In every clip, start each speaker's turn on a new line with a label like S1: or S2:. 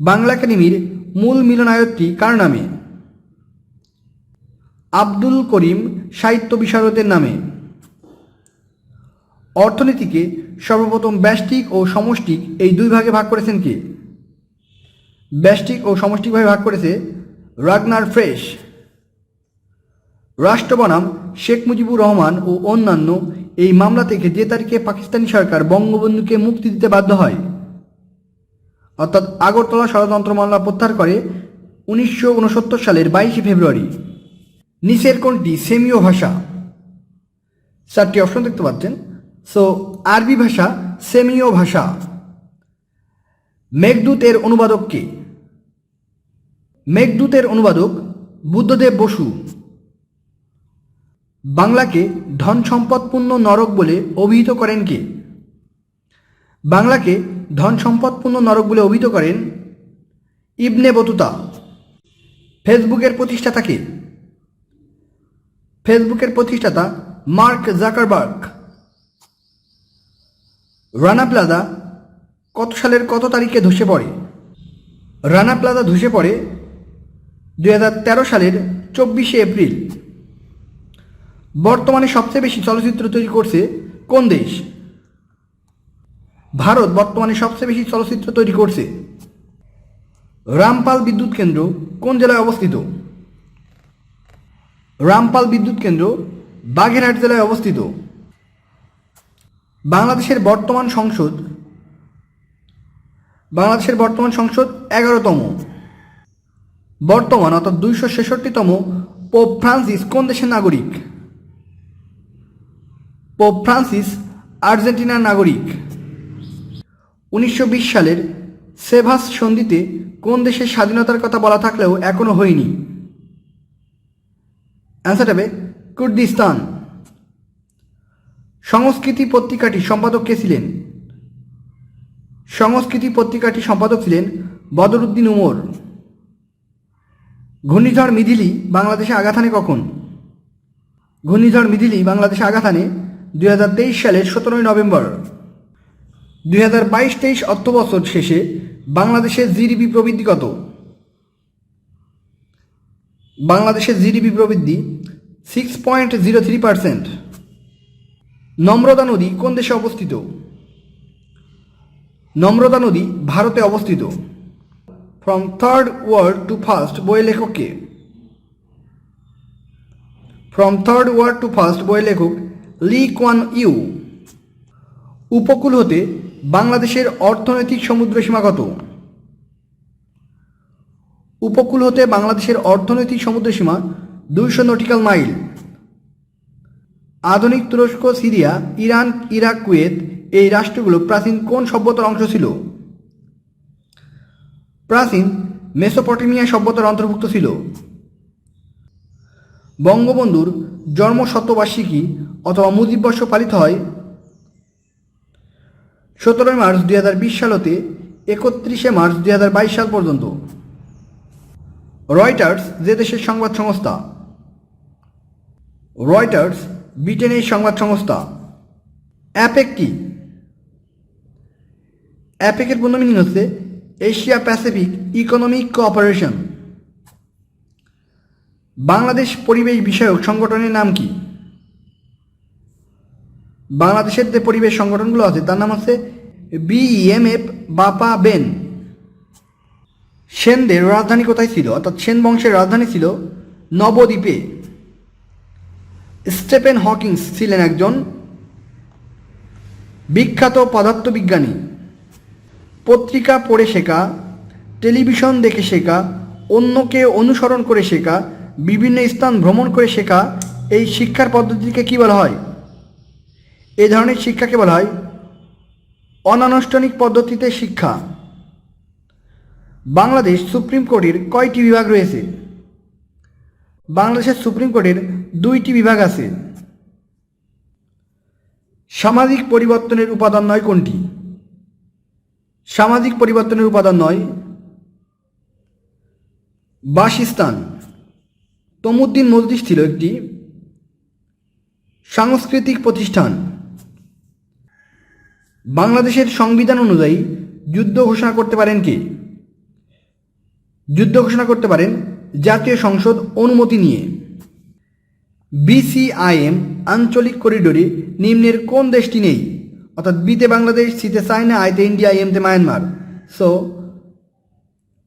S1: বাংলা একাডেমির মূল মিলনায়তটি কার নামে? আব্দুল করিম সাহিত্য বিশারদের নামে। অর্থনীতিকে সর্বপ্রথম ব্যষ্টিক ও সমষ্টিক এই দুই ভাগে ভাগ করেছেন কে? ব্যষ্টিক ও সমষ্টিকভাবে ভাগ করেছে রাগনার ফ্রেশ। রাষ্ট্র বনাম শেখ মুজিবুর রহমান ও অন্যান্য এই মামলা থেকে যে তারিখে পাকিস্তানি সরকার বঙ্গবন্ধুকে মুক্তি দিতে বাধ্য হয়। অর্থাৎ আগরতলা ষড়যন্ত্র মামলা প্রত্যাহার করে উনিশশো উনসত্তর সালের বাইশে ফেব্রুয়ারি। নিচের কোনটি? সেমীয় ভাষা। চারটি অপশন দেখতে পাচ্ছেন। সো আরবি ভাষা, সেমীয় ভাষা। মেঘদূতের অনুবাদক কে? মেঘদূতের অনুবাদক বুদ্ধদেব বসু। বাংলাকে ধন সম্পদপূর্ণ নরক বলে অভিহিত করেন কে? বাংলাকে ধন সম্পদপূর্ণ নরক বলে অভিহিত করেন ইবনে বতুতা। ফেসবুকের প্রতিষ্ঠাতা কে? ফেসবুকের প্রতিষ্ঠাতা মার্ক জাকারবার্গ। রানা প্লাজা কত সালের কত তারিখে ধসে পড়ে? রানা প্লাজা ধসে পড়ে দু হাজার তেরো সালের চব্বিশে এপ্রিল। বর্তমানে সবচেয়ে বেশি চলচ্চিত্র তৈরি করছে কোন দেশ? ভারত বর্তমানে সবচেয়ে বেশি চলচ্চিত্র তৈরি করছে। রামপাল বিদ্যুৎ কেন্দ্র কোন জেলায় অবস্থিত? রামপাল বিদ্যুৎ কেন্দ্র বাগেরহাট জেলায় অবস্থিত। বাংলাদেশের বর্তমান সংসদ বাংলাদেশের বর্তমান সংসদ এগারোতম। বর্তমান অর্থাৎ দুইশো ছেষট্টিতম পোপ ফ্রান্সিস কোন দেশের নাগরিক? পোপ ফ্রান্সিস আর্জেন্টিনার নাগরিক। উনিশশো বিশ সালের সেভাস সন্ধিতে কোন দেশের স্বাধীনতার কথা বলা থাকলেও এখনও হয়নি? অ্যান্সার হবে কুর্দিস্তান। সংস্কৃতি পত্রিকাটি সম্পাদক কে ছিলেন? সংস্কৃতি পত্রিকাটি সম্পাদক ছিলেন বদরুদ্দিন উমর। ঘূর্ণিঝড় মিধিলি বাংলাদেশে হানে কখন? ঘূর্ণিঝড় মিধিলি বাংলাদেশে হানে দুই সালের সতেরোই নভেম্বর। দুই হাজার বাইশ তেইশ অর্থবছর শেষে বাংলাদেশের জিডিপি প্রবৃদ্ধি কত? বাংলাদেশের জিডিপি প্রবৃদ্ধি six point zero three percent Namrata নদী কোন দেশে অবস্থিত? নম্রতা নদী ভারতে অবস্থিত। From third world to first বইয়ের লেখক কে? From third world to first বইয়ের লেখক লি কোয়ান ইউ উপকূল হতে বাংলাদেশের অর্থনৈতিক সমুদ্রসীমা কত? উপকূল হতে বাংলাদেশের অর্থনৈতিক সমুদ্রসীমা দুইশো নটিক্যাল মাইল। আধুনিক তুরস্ক, সিরিয়া, ইরান, ইরাক, কুয়েত এই রাষ্ট্রগুলো প্রাচীন কোন সভ্যতার অংশ ছিল? প্রাচীন মেসোপটেমিয়া সভ্যতার অন্তর্ভুক্ত ছিল। বঙ্গবন্ধুর জন্ম শতবার্ষিকী অথবা মুজিব বর্ষ পালিত হয় সতেরোই মার্চ দুই হাজার বিশ সাল হতে একত্রিশে মার্চ দুই হাজার বাইশ সাল পর্যন্ত। রয়টার্স যে দেশের সংবাদ সংস্থা। রয়টার্স ব্রিটেনের সংবাদ সংস্থা। অ্যাপেক কি? অ্যাপেকের পূর্ণ মিনিং হচ্ছে Asia Pacific economic cooperation. Bangladesh পরিবেশ বিষয়ক সংগঠনের নাম কি? বাংলাদেশের যে পরিবেশ সংগঠনগুলো আছে, তার নাম হচ্ছে বিইএমএফ বাপা বেন। সেনদের রাজধানী কোথায় ছিল? অর্থাৎ সেন বংশের রাজধানী ছিল নবদ্বীপে। স্টেপেন হকিংস ছিলেন একজন বিখ্যাত পদার্থবিজ্ঞানী। পত্রিকা পড়ে শেখা, টেলিভিশন দেখে শেখা, অন্যকে অনুসরণ করে শেখা, বিভিন্ন স্থান ভ্রমণ করে শেখা, এই শিক্ষার পদ্ধতিকে কী বলা হয়? এই ধরনের শিক্ষাকে বলা হয় অনানুষ্ঠানিক পদ্ধতিতে শিক্ষা। বাংলাদেশ সুপ্রিম কোর্টের কয়টি বিভাগ রয়েছে? বাংলাদেশের সুপ্রিম কোর্টের দুইটি বিভাগ আছে। সামাজিক পরিবর্তনের উপাদান নয় কোনটি? সামাজিক পরিবর্তনের উপাদান নয় বাসস্থান। তমুদ্দিন মসজিদ ছিল একটি সাংস্কৃতিক প্রতিষ্ঠান। বাংলাদেশের সংবিধান অনুযায়ী যুদ্ধ ঘোষণা করতে পারেন কে? যুদ্ধ ঘোষণা করতে পারেন জাতীয় সংসদ অনুমতি নিয়ে। বিসিআইএম আঞ্চলিক করিডোরে নিম্নের কোন দেশটি নেই? অর্থাৎ বিতে বাংলাদেশ, সিতে চায়না, আইতে ইন্ডিয়া, এমতে মায়ানমার। সো,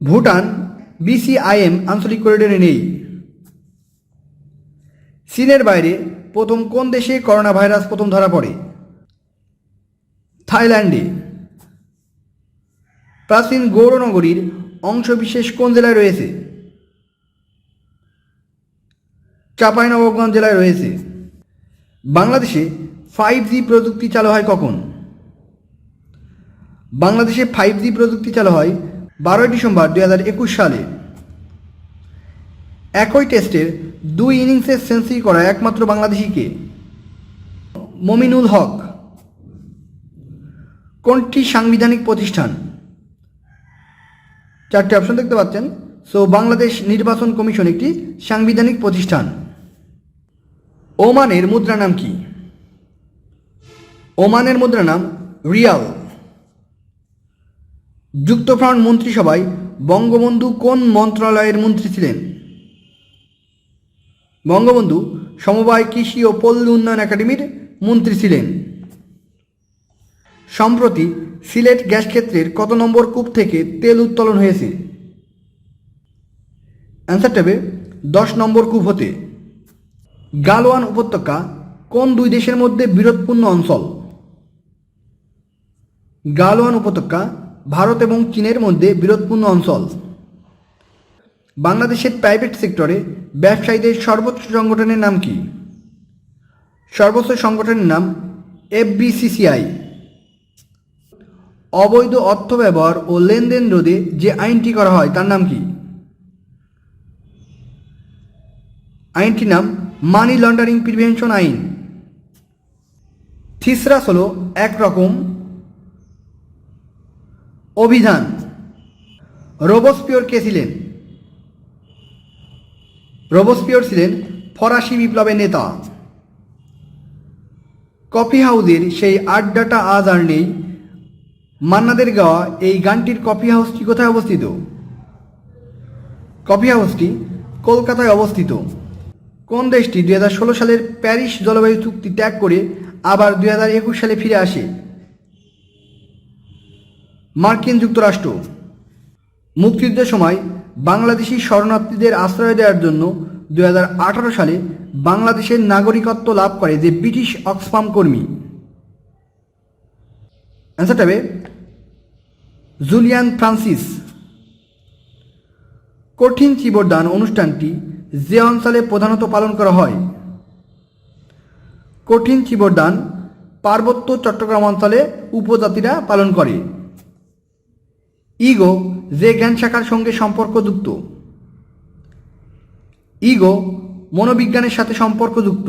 S1: ভুটান বিসিআইএম আঞ্চলিক করিডোরে নেই। চীনের বাইরে প্রথম কোন দেশে করোনা ভাইরাস প্রথম ধরা পড়ে? থাইল্যান্ডে। প্রাচীন গৌরনগরীর অংশবিশেষ কোন জেলায় রয়েছে? চাঁপাইনবাবগঞ্জ জেলায় রয়েছে। বাংলাদেশে ফাইভ জি প্রযুক্তি চালু হয় কখন? বাংলাদেশে ফাইভ জি প্রযুক্তি চালু হয় বারোই ডিসেম্বর দুই হাজার একুশ সালে। একই টেস্টের দুই ইনিংসের সেঞ্চুরি করা একমাত্র বাংলাদেশিকে। মমিনুল হক। কোনটি সাংবিধানিক প্রতিষ্ঠান? চারটি অপশন দেখতে পাচ্ছেন। সো বাংলাদেশ নির্বাচন কমিশন একটি সাংবিধানিক প্রতিষ্ঠান। ওমানের মুদ্রা নাম কি? ওমানের মুদ্রা নাম রিয়াল। যুক্তফ্রন্ট মন্ত্রিসভায় বঙ্গবন্ধু কোন মন্ত্রণালয়ের মন্ত্রী ছিলেন? বঙ্গবন্ধু সমবায় কৃষি ও পল্লী উন্নয়ন একাডেমির মন্ত্রী ছিলেন। সম্প্রতি সিলেট গ্যাস ক্ষেত্রের কত নম্বর কূপ থেকে তেল উত্তোলন হয়েছে? অ্যান্সারটা হবে দশ নম্বর কূপ হতে গালোয়ান উপত্যকা কোন দুই দেশের মধ্যে বিরোধপূর্ণ অঞ্চল? গালোয়ান উপত্যকা ভারত এবং চীনের মধ্যে বিরোধপূর্ণ অঞ্চল। বাংলাদেশের প্রাইভেট সেক্টরে ব্যবসায়ীদের সর্বোচ্চ সংগঠনের নাম কি? সর্বোচ্চ সংগঠনের নাম এফবিসিসিআই অবৈধ অর্থ ব্যবহার ও লেনদেন রোধে যে আইনটি করা হয়, তার নাম কি? আইনটির নাম মানি লন্ডারিং প্রিভেনশন আইন। থিসরাস হল একরকম অভিধান। রোবসপিওর কে ছিলেন? রোবসপিওর ছিলেন ফরাসি বিপ্লবের নেতা। কফি হাউসের সেই আড্ডাটা আজ আর নেই মান্নাদের গাওয়া এই গানটির কফি হাউসটি কোথায় অবস্থিত? কফি হাউসটি কলকাতায় অবস্থিত। কোন দেশটি দুই হাজার ষোলো সালের প্যারিস জলবায়ু চুক্তি ত্যাগ করে আবার দুই হাজার একুশ সালে ফিরে আসে? মার্কিন যুক্তরাষ্ট্র। মুক্তিযুদ্ধের সময় বাংলাদেশি শরণার্থীদের আশ্রয় দেওয়ার জন্য দুই হাজার আঠারো সালে বাংলাদেশের নাগরিকত্ব লাভ করে যে ব্রিটিশ অক্সফাম কর্মী। অ্যান্সারটা হবে জুলিয়ান ফ্রান্সিস। কঠিন চিবরদান অনুষ্ঠানটি যে অঞ্চলে প্রধানত পালন করা হয়, কঠিন চিবরদান পার্বত্য চট্টগ্রাম অঞ্চলে উপজাতিরা পালন করে। ইগো যে জ্ঞান শাখার সঙ্গে সম্পর্কযুক্ত। ইগো মনোবিজ্ঞানের সাথে সম্পর্কযুক্ত।